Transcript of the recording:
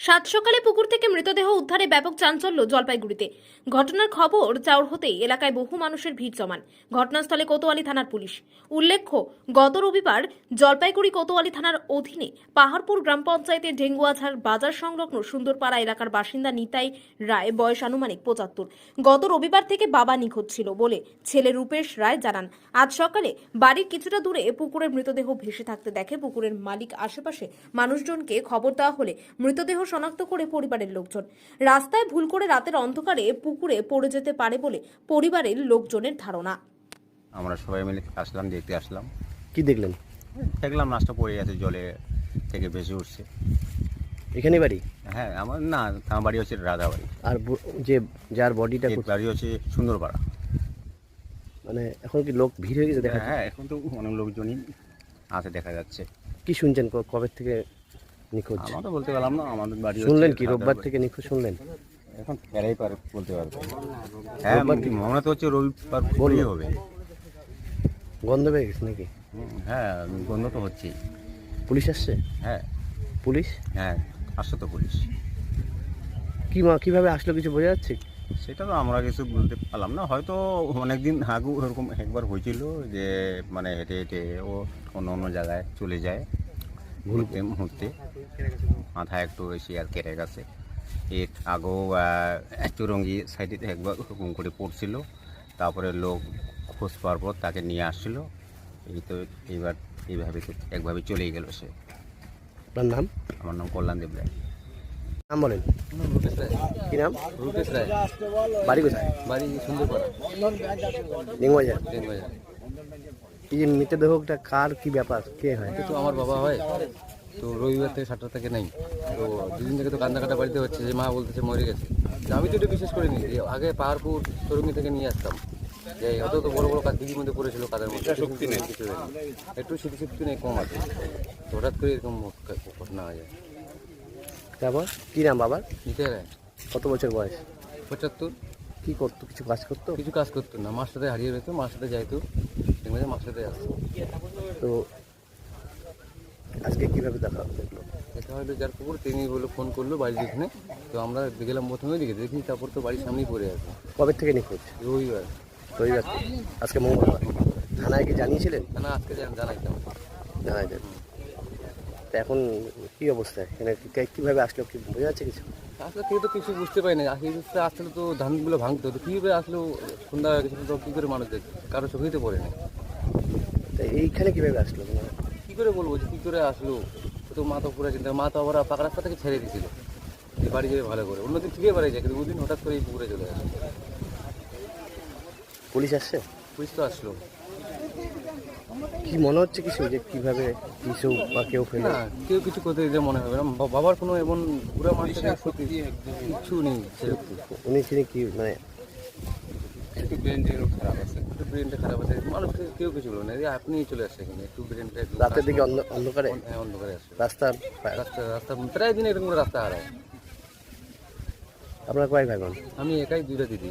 সাত সকালে পুকুর থেকে মৃতদেহ উদ্ধারে ব্যাপক চাঞ্চল্য জলপাইগুড়িতে। ঘটনার খবর চাউর হতেই এলাকায় বহু মানুষের ভিড় জমান। ঘটনাস্থলে কোতোয়ালি থানার পুলিশ। উল্লেখ্য, গত রবিবার জলপাইগুড়ি কোতোয়ালি থানার অধীনে পাহাড়পুর গ্রাম পঞ্চায়েতের ঢেঙ্গুয়াঝাড় বাজার সংলগ্ন সুন্দরপাড়া এলাকার বাসিন্দা নিতাই রায় বয়স আনুমানিক পঁচাত্তর। গত রবিবার থেকে বাবা নিখোঁজ ছিল বলে ছেলে রূপেশ রায় জানান। আজ সকালে বাড়ির কিছুটা দূরে পুকুরের মৃতদেহ ভেসে থাকতে দেখে পুকুরের মালিক আশেপাশে মানুষজনকে খবর দেওয়া হলে মৃতদেহ শনাক্ত করে পরিবারের লোকজন। রাস্তায় ভুল করে রাতের অন্ধকারে পুকুরে পড়ে যেতে পারে বলে পরিবারের লোকজনের ধারণা। আমরা সবাই মিলে আসলাম দেখতে আসলাম। কি দেখলেন? দেখলাম মাছটা পড়ে গেছে জলে থেকে ভেসে উঠছে। এখানে বাড়ি? হ্যাঁ আমার না আমার বাড়ি হচ্ছে রাধাবাড়ি। আর বু- যে যার বডিটা বাড়ি হচ্ছে সুন্দরপাড়া। মানে এখন কি লোক ভিড় হয়ে গেছে দেখা হ্যাঁ এখন তো অনেক লোকজনই আছে দেখা যাচ্ছে। কি শুনছেন ক- কবে থেকে নিখোঁজ। আমরা তো বলতে পারলাম না আমাদের বাড়ি শুনলেন কি? রোববার থেকে নিখোঁজ শুনলেন? এখন এরাই পারে বলতে পারবে। হ্যাঁ মনে তো হচ্ছে রবিবার ভোরই হবে। গন্ধ পেয়ে গেছে নাকি? হ্যাঁ গন্ধ তো হচ্ছেই। পুলিশ আসছে? হ্যাঁ। পুলিশ? হ্যাঁ আসছে তো পুলিশ। কি মা কীভাবে আসলো কিছু বোঝা যাচ্ছে? সেটা তো আমরা কিছু বলতে পারলাম না। হয়তো অনেকদিন আগু ওরকম একবার হয়েছিল যে মানে হেঁটে হেঁটে ও অন্য অন্য জায়গায় চলে যায়। ঘুরতে মুহূর্তে মাথায় একটু বেশি আর কেটে গেছে। এর আগেও চুরঙ্গি সাইডে একবার হুকুম করে পড়ছিল। তারপরে লোক খোঁজ পাওয়ার পর তাকে নিয়ে আসছিল। এই তো এইবার এইভাবে তো একভাবে চলেই গেল সে। আপনার নাম? আমার নাম কল্যাণ দেব রায়। নাম বলেন। কি নাম? রূপেশ রায়। বাড়ি কোথায়? বাড়ি সুন্দরপাড়া। এই যে মৃতদেহটা কার কি ব্যাপার কে হয়? তো আমার বাবা হয় তো রবিবার থেকে সাতটা থেকে নেই। তো দুদিন থেকে তো কান্দা কাটা বাড়িতে হচ্ছে যে মা বলতেছে মরে গেছে। আমি তো এটা বিশেষ করিনি যে আগে পাহাড়পুর তরুণী থেকে নিয়ে আসতাম। যে অত তো বড় বড় কাজ দিঘির মধ্যে পড়েছিল কাদের মধ্যে শক্তি নেই। কিছু একটু স্মৃতি শক্তি নেই কম আছে। তো হঠাৎ করে এরকম ঘটনা হয়ে যায়। তারপর? কি নাম বাবার? নিতে কত বছর বয়স? পঁচাত্তর। কি করতো? কিছু কাজ করতো? কিছু কাজ করতো না মার সাথে হারিয়ে যেত মার সাথে যাইতো। দেখবে মার সাথে আসতো তো আজকে কীভাবে দেখা দেখল এটা হলো যার পুকুর তিনি বলে ফোন করল বাড়ির এখানে। তো আমরা গেলাম প্রথমে দিকে দেখি তারপর তো বাড়ির সামনেই পড়ে আছে। কবে থেকে নিখোঁজ? রবিবার। রবিবার? আজকে মঙ্গলবার। থানায় কি জানিয়েছিলেন? না আজকে জান- জানাইতাম। জানাই তা এখন কি অবস্থা? এখানে কীভাবে আসলো? কি বোঝা যাচ্ছে কিছু? আসলে কেউ তো কিছু বুঝতে পারি না আসলে আসলে তো ধানগুলো ভাঙতো তো কীভাবে আসলো সন্ধ্যা তো কী করে মানুষ দেখছে কারও চোখেই তো পড়ে না তা এইখানে কীভাবে আসলো? মানে কী করে বলব যে কী করে আসলো? তো মা তো পুরো চিন্তা মা তো আবার পাকা রাস্তা থেকে ছেড়ে দিয়েছিল। যে বাড়ি যাবে ভালো করে। অন্যদিন ঠিকই বাড়ি যায় কিন্তু ওদিন হঠাৎ করে এই পুকুরে চলে আসে পুলিশ আসছে? পুলিশ তো আসলো। কি মনে হচ্ছে কিছু যে কীভাবে কিছু বা কেউ ফেলে? না কেউ কিছু করতে দিতে মনে হবে না। বাবার কোনো এমন পুরো মানুষের কিচ্ছু নেই উনি তিনি কি মানে একটু ব্রেনটা খারাপ আছে একটু ব্রেনটা খারাপ আছে মানুষ কেউ কিছু বলবে না আপনিই আপনি চলে আসছে এখানে একটু ব্রেনটা একটু রাতের দিকে অন্ধ- অন্ধকারে? হ্যাঁ অন্ধকারে আসছে রাস্তার রাস্তা রাস্তা প্রায় দিন এরকম রাস্তা হারায়। আপনার কয় ভাই বোন? আমি একাই দুইটা দিদি।